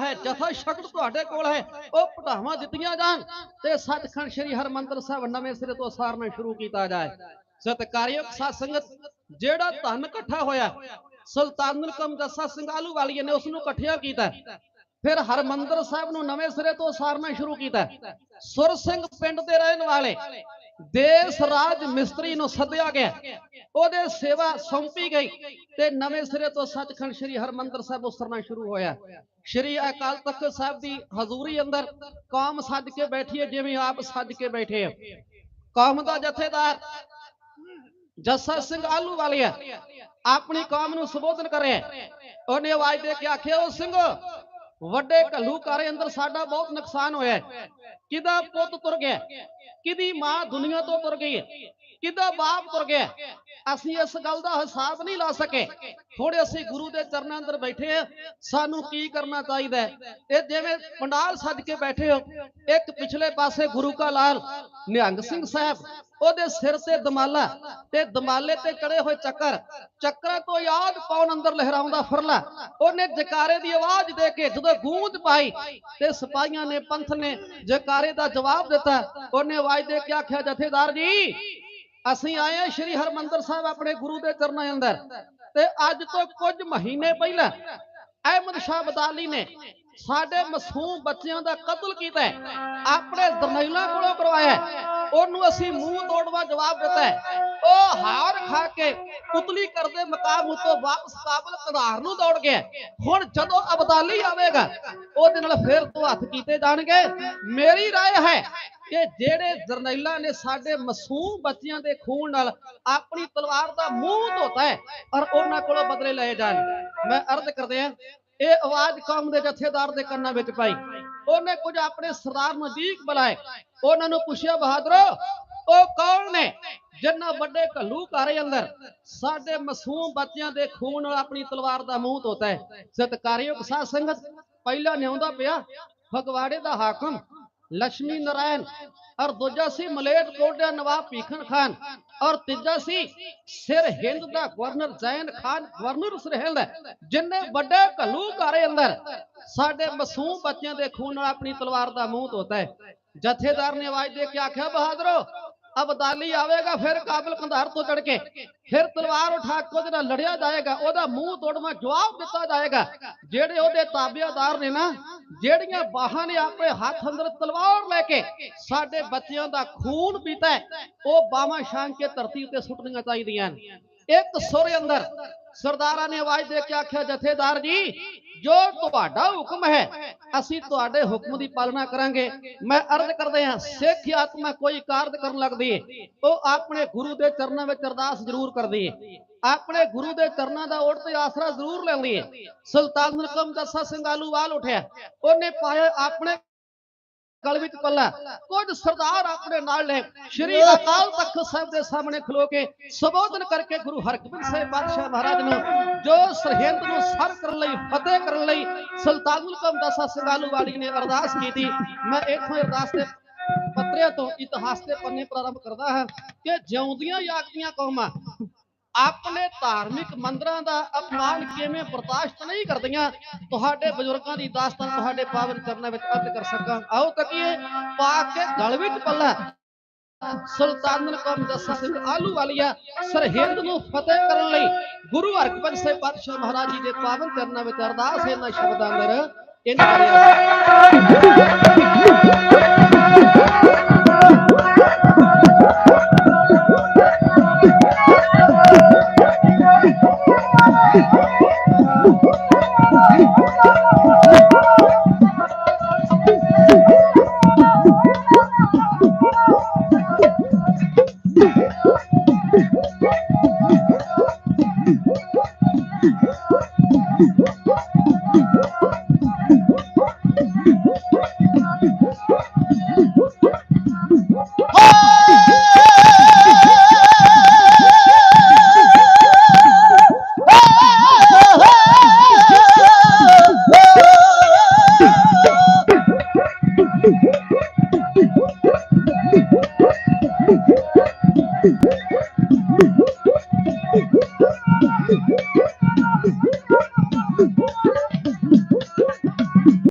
ਹੈ, ਜਥਾ ਸ਼ਕਤ ਤੁਹਾਡੇ ਕੋਲ ਹੈ। ਉਹ ਪਟਾਵਾਂ ਦਿੱਤੀਆਂ ਜਾਣ ਤੇ ਸੱਚਖੰਡ ਸ੍ਰੀ ਹਰਮੰਦਰ ਸਾਹਿਬ ਨਵੇਂ ਸਿਰੇ ਤੋਂ ਸਾਰਨਾ ਸ਼ੁਰੂ ਕੀਤਾ ਜਾਏ। ਸਤਕਾਰਯੋਗ ਸਾਧ ਸੰਗਤ ਜਿਹੜਾ ਧਨ ਇਕੱਠਾ ਹੋਇਆ ਸੁਲਤਾਨੁਲ ਕਮ ਜੱਸਾ ਸਿੰਘਾਲੂ ਵਾਲੀਏ ਨੇ ਉਸ ਨੂੰ ਇਕੱਠਿਆ ਕੀਤਾ। ਫਿਰ ਹਰਮੰਦਰ ਸਾਹਿਬ ਨੂੰ ਨਵੇਂ ਸਿਰੇ ਤੋਂ ਸਾਰਨਾ ਸ਼ੁਰੂ ਕੀਤਾ। ਸੁਰ ਸਿੰਘ ਪਿੰਡ ਦੇ ਰਹਿਣ ਵਾਲੇ ਦੇਸ ਰਾਜ ਮਿਸਤਰੀ ਨੂੰ ਸੱਦਿਆ ਗਿਆ। ਉਹਦੇ ਸੇਵਾ ਸੌਂਪੀ ਗਈ ਤੇ ਨਵੇਂ ਸਿਰੇ ਤੋਂ ਸੱਚਖੰਡ ਸ੍ਰੀ ਹਰਮੰਦਰ ਸਾਹਿਬ ਉਸਰਨਾ ਸ਼ੁਰੂ ਹੋਇਆ। ਸ੍ਰੀ ਅਕਾਲ ਤਖਤ ਸਾਹਿਬ ਦੀ ਹਜ਼ੂਰੀ ਅੰਦਰ ਕੌਮ ਸੱਜ ਕੇ ਬੈਠੀ ਹੈ, ਜਿਵੇਂ ਆਪ ਸੱਜ ਕੇ ਬੈਠੇ ਹੋ। ਕੌਮ ਦਾ ਜਥੇਦਾਰ ਜੱਸਾ ਸਿੰਘ ਆਲੂ ਵਾਲਿਆ ਆਪਣੀ ਕੌਮ ਨੂੰ ਸੰਬੋਧਨ ਕਰਿਆ ਉਹਨੇ ਆਵਾਜ਼ ਦੇ ਕੇ ਆਖਿਆ ਉਹ ਸਿੰਘ, ਵੱਡੇ ਘੱਲੂਕਾਰੇ ਅੰਦਰ ਸਾਡਾ ਬਹੁਤ ਨੁਕਸਾਨ ਹੋਇਆ ਕਿਹਦਾ ਪੁੱਤ ਤੁਰ ਗਿਆ? ਕਿਹਦੀ ਮਾਂ ਦੁਨੀਆ ਤੋਂ ਤੁਰ ਗਈ ਹੈ? ਕਿਦਾ ਬਾਪ ਤੁਰ ਗਿਆ? ਅਸੀਂ ਇਸ ਗੱਲ ਦਾ ਹਿਸਾਬ ਨਹੀਂ ਲਾ ਸਕੇ। ਥੋੜੇ ਅਸੀਂ ਗੁਰੂ ਦੇ ਚਰਨਾਂ ਅੰਦਰ ਬੈਠੇ ਆ ਸਾਨੂੰ ਕੀ ਕਰਨਾ ਚਾਹੀਦਾ ਇਹ ਜਿਵੇਂ ਪੰਡਾਲ ਸੱਜ ਕੇ ਬੈਠੇ ਹੋ, ਇੱਕ ਪਿਛਲੇ ਪਾਸੇ ਗੁਰੂ ਕਾ ਲਾਲ, ਨਿਹੰਗ ਸਿੰਘ ਸਾਹਿਬ, ਉਹਦੇ ਸਿਰ ਤੇ ਦਮਾਲਾ ਤੇ ਦਮਾਲੇ ਤੇ ਚੜੇ ਹੋਏ ਚੱਕਰ, ਚੱਕਰਾਂ ਤੋਂ ਯਾਦ ਕੌਣ ਅੰਦਰ ਲਹਿਰਾਉਂਦਾ ਫਰਲਾ? ਉਹਨੇ ਜਕਾਰੇ ਦੀ ਆਵਾਜ਼ ਦੇ ਕੇ ਜਦੋਂ ਗੂੰਜ ਪਾਈ ਤੇ ਸਿਪਾਹੀਆਂ ਨੇ, ਪੰਥ ਨੇ ਜਕਾਰੇ ਦਾ ਜਵਾਬ ਦਿੱਤਾ। ਉਹਨੇ ਆਵਾਜ਼ ਦੇ ਕੇ ਆਖਿਆ, ਜਥੇਦਾਰ ਜੀ, ਅਸੀਂ ਆਏ ਹਾਂ ਸ਼੍ਰੀ ਹਰਮੰਦਰ ਸਾਹਿਬ ਆਪਣੇ ਗੁਰੂ ਦੇ ਚਰਨਾਂ ਅੰਦਰ। ਤੇ ਅੱਜ ਤੋਂ ਕੁਝ ਮਹੀਨੇ ਪਹਿਲਾਂ ਅਹਿਮਦ ਸ਼ਾਹ ਬਦਾਲੀ ਨੇ ਸਾਡੇ ਮਾਸੂਮ ਬੱਚਿਆਂ ਦਾ ਕਤਲ ਕੀਤਾ ਆਪਣੇ ਦਰਨੈਲਾਂ ਕੋਲੋਂ ਕਰਵਾਇਆ ਉਹਨੂੰ ਅਸੀਂ ਮੂੰਹ ਤੋੜਵਾ ਜਵਾਬ ਦਿੱਤਾ ਉਹ ਹਾਰ ਖਾ ਕੇ ਪੁਤਲੀ ਕਰਦੇ ਮਕਾਮ ਉਤੋਂ ਵਾਪਸ ਕਾਬਲ ਕਧਾਰ ਨੂੰ ਦੌੜ ਗਿਆ ਹੁਣ ਜਦੋਂ ਅਬਦਾਲੀ ਆਵੇਗਾ ਉਹਦੇ ਨਾਲ ਫੇਰ ਤੋਂ ਹੱਥ ਕੀਤੇ ਜਾਣਗੇ ਮੇਰੀ رائے ਹੈ ਕਿ ਜਿਹੜੇ ਜਰਨੈਲਾਂ ਨੇ ਸਾਡੇ ਮਾਸੂਮ ਬੱਚਿਆਂ ਦੇ ਖੂਨ ਨਾਲ ਆਪਣੀ ਤਲਵਾਰ ਦਾ ਮੂੰਹ ਧੋਤਾ ਹੈ ਔਰ ਉਹਨਾਂ ਕੋਲੋਂ ਬਦਲੇ ਲਏ ਜਾਣ ਮੈਂ ਅਰਜ਼ ਕਰਦੇ ਆ ਇਹ ਆਵਾਜ਼ ਕੌਮ ਦੇ ਜਥੇਦਾਰ ਦੇ ਕੰਨਾਂ ਵਿੱਚ ਪਾਈ ਉਹਨੇ ਕੁਝ ਆਪਣੇ ਸਰਦਾਰ ਨਜ਼ਦੀਕ ਬੁਲਾਏ ਉਹਨਾਂ ਨੂੰ ਪੁੱਛਿਆ ਬਹਾਦਰੋ ਉਹ ਕੌਣ ਨੇ? ਜਿੰਨਾ ਵੱਡੇ ਘੱਲੂ ਘਰ ਅੰਦਰ, ਸਾਡੇ ਮਾਸੂਮ ਬੱਚਿਆਂ ਦੇ ਖੂਨ ਨਾਲ ਆਪਣੀ ਤਲਵਾਰ ਦਾ ਮੂੰਹ ਧੋਤਾ ਹੈ। ਸਤਕਾਰਯੋਗ ਸਾਧ ਸੰਗਤ, ਪਹਿਲਾ ਨਿਆਉਂਦਾ ਪਿਆ ਫਗਵਾੜੇ ਦਾ ਹਾਕਮ ਲక్ష్ਮੀ ਨਾਰਾਇਣ, ਔਰ ਦੂਜਾ ਸੀ ਮਲੇਟ ਕੋਟਿਆ ਨਵਾਬ ਭੀਖਨ ਖਾਨ, ਔਰ ਤੀਜਾ ਸੀ ਸਿਰ ਹਿੰਦ ਦਾ ਗਵਰਨਰ ਜ਼ੈਨ ਖਾਨ, ਗਵਰਨਰ ਸਰਹਿੰਦ ਜਿੰਨੇ ਵੱਡੇ ਘੱਲੂ ਘਰ ਅੰਦਰ, ਸਾਡੇ ਮਾਸੂਮ ਬੱਚਿਆਂ ਦੇ ਖੂਨ ਨਾਲ ਆਪਣੀ ਤਲਵਾਰ ਦਾ ਮੂੰਹ ਧੋਤਾ ਹੈ। ਜਥੇਦਾਰ ਨੇ ਆਵਾਜ਼ ਦੇ ਕੇ ਆਖਿਆ, ਬਹਾਦਰੋ ਅਬਦਾਲੀ ਆਵੇਗਾ ਫਿਰ ਕਾਬਲ ਕੰਧਾਰ ਤੋਂ ਚੜ ਕੇ ਫਿਰ ਤਲਵਾਰ ਉਠਾ ਕੇ ਉਹਦੇ ਨਾਲ ਲੜਿਆ ਜਾਏਗਾ ਉਹਦਾ ਮੂੰਹ ਤੋੜਵਾ ਜਵਾਬ ਦਿੱਤਾ ਜਾਏਗਾ ਜਿਹੜੇ ਉਹਦੇ ਤਾਬੇਦਾਰ ਨੇ ਨਾ ਜਿਹੜੀਆਂ ਬਾਹਾਂ ਨੇ ਆਪਣੇ ਹੱਥ ਅੰਦਰ ਤਲਵਾਰ ਲੈ ਕੇ ਸਾਡੇ ਬੱਚਿਆਂ ਦਾ ਖੂਨ ਪੀਤਾ ਉਹ ਬਾਹਾਂ ਛਾਂਗ ਕੇ ਧਰਤੀ ਉੱਤੇ ਸੁੱਟਣੀਆਂ ਚਾਹੀਦੀਆਂ ਨੇ ਇੱਕ ਸੁਰ ਅੰਦਰ ਸਰਦਾਰਾਂ ਨੇ ਆਵਾਜ਼ ਦੇ ਕੇ ਆਖਿਆ, ਜਥੇਦਾਰ ਜੀ, ਜੋ ਤੁਹਾਡਾ ਹੁਕਮ ਹੈ, ਅਸੀਂ ਤੁਹਾਡੇ ਹੁਕਮ ਦੀ ਪਾਲਣਾ ਕਰਾਂਗੇ। ਮੈਂ ਅਰਜ਼ ਕਰਦੇ ਹਾਂ, ਸਿੱਖ ਆਤਮਾ ਕੋਈ ਕਾਰਜ ਕਰਨ ਲੱਗਦੀ ਹੈ ਉਹ ਆਪਣੇ ਗੁਰੂ ਦੇ ਚਰਨਾਂ ਵਿੱਚ ਅਰਦਾਸ ਜ਼ਰੂਰ ਕਰਦੀ ਹੈ ਆਪਣੇ ਗੁਰੂ ਦੇ ਚਰਨਾਂ ਦਾ ਓਟ ਤੇ ਆਸਰਾ ਜ਼ਰੂਰ ਲੈਂਦੀ ਹੈ ਸੁਲਤਾਨ ਰਕਮ ਦੱਸਾ ਸਿੰਘ ਆਲੂਵਾਲ ਉਠਿਆ। ਉਹਨੇ ਪਾਇਆ ਆਪਣੇ ਗਲ ਵਿੱਚ ਪੱਲਾ। ਕੁਝ ਸਰਦਾਰ ਆਪਣੇ ਨਾਲ ਨੇ। ਸ਼੍ਰੀ ਅਕਾਲ ਤਖਤ ਸਾਹਿਬ ਦੇ ਸਾਹਮਣੇ ਖਲੋ ਕੇ ਸੰਬੋਧਨ ਕਰਕੇ ਗੁਰੂ ਹਰਗੋਬਿੰਦ ਸਾਹਿਬ ਬਾਦਸ਼ਾਹ ਮਹਾਰਾਜ ਨੂੰ ਜੋ ਸਰਹਿੰਦ ਨੂੰ ਸਰ ਕਰਨ ਲਈ ਫਤਿਹ ਕਰਨ ਲਈ ਸੁਲਤਾਨੁਲ ਕਮ ਦਾਸਾ ਸਿੰਘਾਲੂ ਵਾਲੀ ਨੇ ਅਰਦਾਸ ਕੀਤੀ। ਮੈਂ ਇੱਥੋਂ ਅਰਦਾਸ ਦੇ ਪੱਤਰਿਆਂ ਤੋਂ ਇਤਿਹਾਸ ਦੇ ਪੰਨੇ ਪ੍ਰਾਰੰਭ ਕਰਦਾ ਹਾਂ ਕਿ ਜਿਉਂਦੀਆਂ ਜਾਗਦੀਆਂ ਕੌਮਾਂ ਆਪਣੇ ਧਾਰਮਿਕ ਮੰਦਰਾਂ ਦਾ ਅਪਮਾਨ ਕਿਵੇਂ ਬਰਦਾਸ਼ਤ ਨਹੀਂ ਕਰਦੀਆਂ, ਤੁਹਾਡੇ ਬਜ਼ੁਰਗਾਂ ਦੀ ਦਾਸਤਾਨ ਤੁਹਾਡੇ ਪਾਵਨ ਚਰਨਾਂ ਵਿੱਚ ਅਰਜ਼ ਕਰ ਸਕਾਂ। ਆਓ ਤੱਕੀਏ ਪਾ ਕੇ ਗਲ ਵਿੱਚ ਪੱਲਾ। ਸੁਲਤਾਨੁਲ ਕੌਮ ਜੱਸਾ ਸਿੰਘ ਆਲੂ ਵਾਲੀਆ, ਸਰਹਿੰਦ ਨੂੰ ਫਤਿਹ ਕਰਨ ਲਈ ਗੁਰੂ ਹਰਗੋਬਿੰਦ ਸਾਹਿਬ ਪਾਤਸ਼ਾਹ ਮਹਾਰਾਜ ਜੀ ਦੇ ਪਾਵਨ ਚਰਨਾਂ ਵਿੱਚ ਅਰਦਾਸ ਇਹਨਾਂ ਸ਼ਬਦਾਂ ਅੰਦਰ। ਇਹਨਾਂ